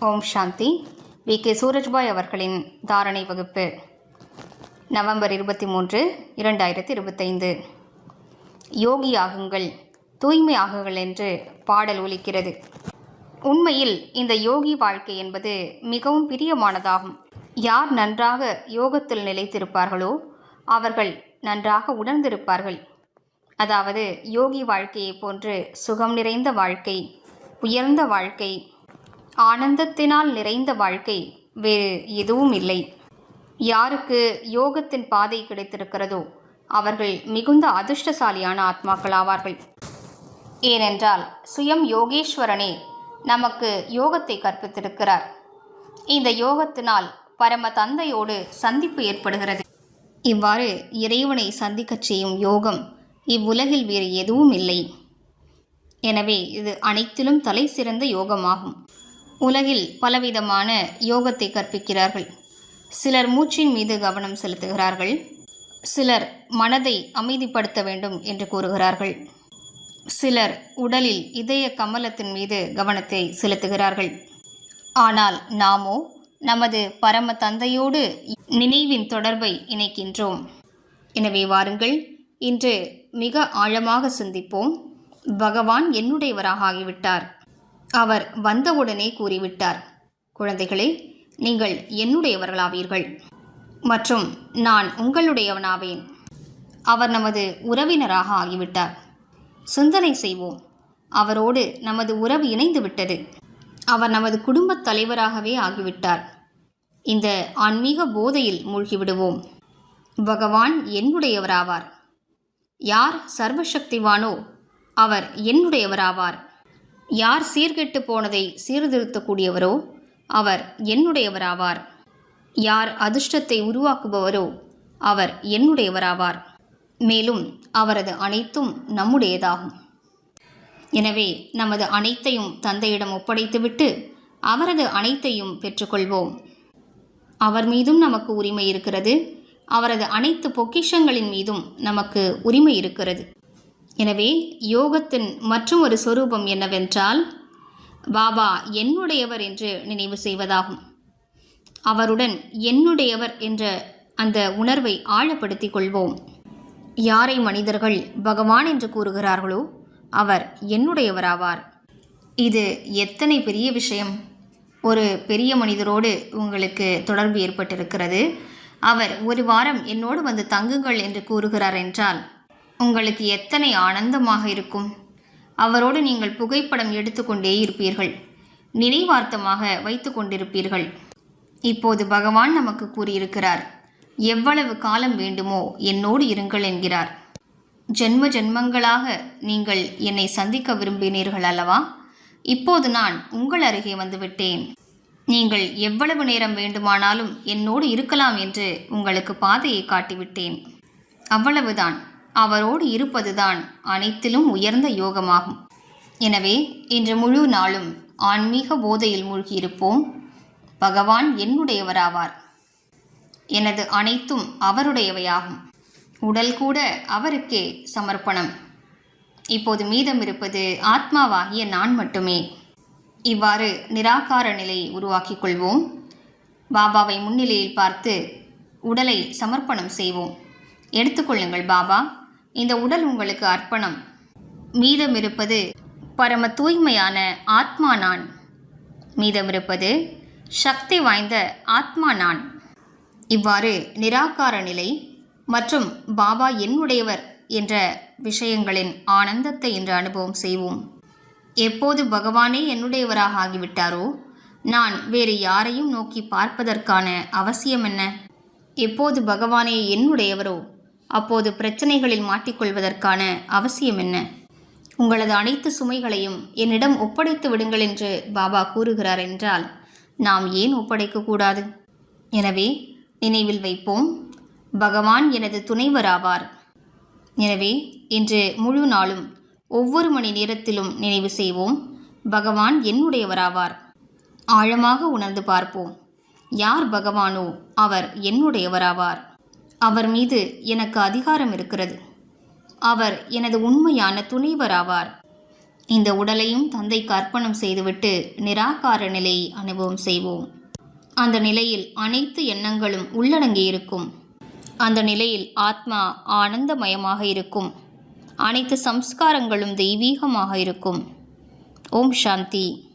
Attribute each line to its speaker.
Speaker 1: Om Shanti. We. K. Surajbhai அவர்களின் தாரணை வகுப்பு. நவம்பர் இருபத்தி மூன்று இரண்டாயிரத்தி இருபத்தைந்து யோகி ஆகுங்கள் தூய்மை ஆகுங்கள் என்று பாடல் ஒலிக்கிறது. உண்மையில் இந்த யோகி வாழ்க்கை என்பது மிகவும் பிரியமானதாகும். யார் நன்றாக யோகத்தில் நிலைத்திருப்பார்களோ அவர்கள் நன்றாக உணர்ந்திருப்பார்கள். அதாவது யோகி வாழ்க்கையைப் போன்று சுகம் நிறைந்த வாழ்க்கை உயர்ந்த வாழ்க்கை ஆனந்தத்தினால் நிறைந்த வாழ்க்கை வேறு எதுவும் இல்லை. யாருக்கு யோகத்தின் பாதை கிடைத்திருக்கிறதோ அவர்கள் மிகுந்த அதிர்ஷ்டசாலியான ஆத்மாக்கள் ஆவார்கள். ஏனென்றால் சுயம் யோகேஸ்வரனே நமக்கு யோகத்தை கற்பித்திருக்கிறார். இந்த யோகத்தினால் பரம தந்தையோடு சந்திப்பு ஏற்படுகிறது. இவ்வாறு இறைவனை சந்திக்கச் செய்யும் யோகம் இவ்வுலகில் வேறு எதுவும் இல்லை. எனவே இது அனைத்திலும் தலை சிறந்த யோகமாகும். உலகில் பலவிதமான யோகத்தை கற்பிக்கிறார்கள். சிலர் மூச்சின் மீது கவனம் செலுத்துகிறார்கள். சிலர் மனதை அமைதிப்படுத்த வேண்டும் என்று கூறுகிறார்கள். சிலர் உடலில் இதய கமலத்தின் மீது கவனத்தை செலுத்துகிறார்கள். ஆனால் நாமோ நமது பரம தந்தையோடு நினைவின் தொடர்பை இணைக்கின்றோம். எனவே வாருங்கள் இன்று மிக ஆழமாக சிந்திப்போம். பகவான் என்னுடையவராக ஆகிவிட்டார். அவர் வந்தவுடனே கூறிவிட்டார். குழந்தைகளே நீங்கள் என்னுடையவர்களாவீர்கள். மற்றும் நான் உங்களுடையவனாவேன். அவர் நமது உறவினராக ஆகிவிட்டார். சிந்தனை செய்வோம். அவரோடு நமது உறவு இணைந்து விட்டது அவர் நமது குடும்பத் தலைவராகவே ஆகிவிட்டார். இந்த ஆன்மீக போதையில் மூழ்கிவிடுவோம். பகவான் என்னுடையவராவார். யார் சர்வசக்திவானோ அவர் என்னுடையவராவார். யார் சீர்கெட்டு போனதை சீர்திருத்தக்கூடியவரோ அவர் என்னுடையவராவார். யார் அதிர்ஷ்டத்தை உருவாக்குபவரோ அவர் என்னுடையவராவார். மேலும் அவரது அனைத்தும் நம்முடையதாகும். எனவே நமது அனைத்தையும் தந்தையிடம் ஒப்படைத்துவிட்டு அவரது அனைத்தையும் பெற்றுக்கொள்வோம். அவர் மீதும் நமக்கு உரிமை இருக்கிறது. அவரது அனைத்து பொக்கிஷங்களின் மீதும் நமக்கு உரிமை இருக்கிறது. எனவே யோகத்தின் மற்றும் ஒரு சொரூபம் என்னவென்றால் பாபா என்னுடையவர் என்று நினைவு செய்வதாகும். அவருடன் என்னுடையவர் என்ற அந்த உணர்வை ஆழப்படுத்திக் கொள்வோம். யாரை மனிதர்கள் பகவான் என்று கூறுகிறார்களோ அவர் என்னுடையவராவார். இது எத்தனை பெரிய விஷயம். ஒரு பெரிய மனிதரோடு உங்களுக்கு தொடர்பு ஏற்பட்டிருக்கிறது. அவர் ஒரு வாரம் என்னோடு வந்து தங்குங்கள் என்று கூறுகிறார் என்றால் உங்களுக்கு எத்தனை ஆனந்தமாக இருக்கும்? அவரோடு நீங்கள் புகைப்படம் எடுத்துக்கொண்டே இருப்பீர்கள். நினைவார்த்தமாக வைத்து கொண்டிருப்பீர்கள். இப்போது பகவான் நமக்கு கூறியிருக்கிறார் எவ்வளவு காலம் வேண்டுமோ என்னோடு இருங்கள் என்கிறார். ஜென்ம ஜென்மங்களாக நீங்கள் என்னை சந்திக்க விரும்பினீர்கள் அல்லவா? இப்போது நான் உங்கள் அருகே வந்துவிட்டேன். நீங்கள் எவ்வளவு நேரம் வேண்டுமானாலும் என்னோடு இருக்கலாம் என்று உங்களுக்கு பாதையை காட்டிவிட்டேன். அவ்வளவுதான். அவரோடு இருப்பதுதான் அனைத்திலும் உயர்ந்த யோகமாகும். எனவே இன்று முழு நாளும் ஆன்மீக போதையில் மூழ்கியிருப்போம். பகவான் என்னுடையவராவார். எனது அனைத்தும் அவருடையவையாகும். உடல் கூட அவருக்கே சமர்ப்பணம். இப்போது மீதம் இருப்பது ஆத்மாவாகிய நான் மட்டுமே. இவ்வாறு நிராகார நிலை உருவாக்கிக் கொள்வோம். பாபாவை முன்னிலையில் பார்த்து உடலை சமர்ப்பணம் செய்வோம். எடுத்துக்கொள்ளுங்கள் பாபா. இந்த உடல் உங்களுக்கு அர்ப்பணம். மீதமிருப்பது பரம தூய்மையான ஆத்மா நான். மீதமிருப்பது சக்தி வாய்ந்த ஆத்மா நான். இவ்வாறு நிராகார நிலை மற்றும் பாபா என்னுடையவர் என்ற விஷயங்களின் ஆனந்தத்தை இன்று அனுபவம் செய்வோம். எப்போது பகவானே என்னுடையவராக ஆகிவிட்டாரோ நான் வேறு யாரையும் நோக்கி பார்ப்பதற்கான அவசியம் என்ன? எப்போது பகவானே என்னுடையவரோ அப்போது பிரச்சனைகளில் மாட்டிக்கொள்வதற்கான அவசியம் என்ன? உங்களது அனைத்து சுமைகளையும் என்னிடம் ஒப்படைத்து விடுங்கள் என்று பாபா கூறுகிறார் என்றால் நாம் ஏன் ஒப்படைக்கக்கூடாது எனவே நினைவில் வைப்போம் பகவான் எனது துணைவராவார் எனவே இன்று முழு நாளும் ஒவ்வொரு மணி நேரத்திலும் நினைவு செய்வோம் பகவான் என்னுடையவராவார் ஆழமாக உணர்ந்து பார்ப்போம் யார் பகவானோ அவர் என்னுடையவராவார் அவர் மீது எனக்கு அதிகாரம் இருக்கிறது. அவர் எனது உண்மையான துணைவராவார். இந்த உடலையும் தந்தைக்கு அர்ப்பணம் செய்துவிட்டு நிராகார நிலையை அனுபவம் செய்வோம். அந்த நிலையில் அனைத்து எண்ணங்களும் உள்ளடங்கியிருக்கும் அந்த நிலையில் ஆத்மா ஆனந்தமயமாக இருக்கும். அனைத்து சம்ஸ்காரங்களும் தெய்வீகமாக இருக்கும். ஓம் சாந்தி.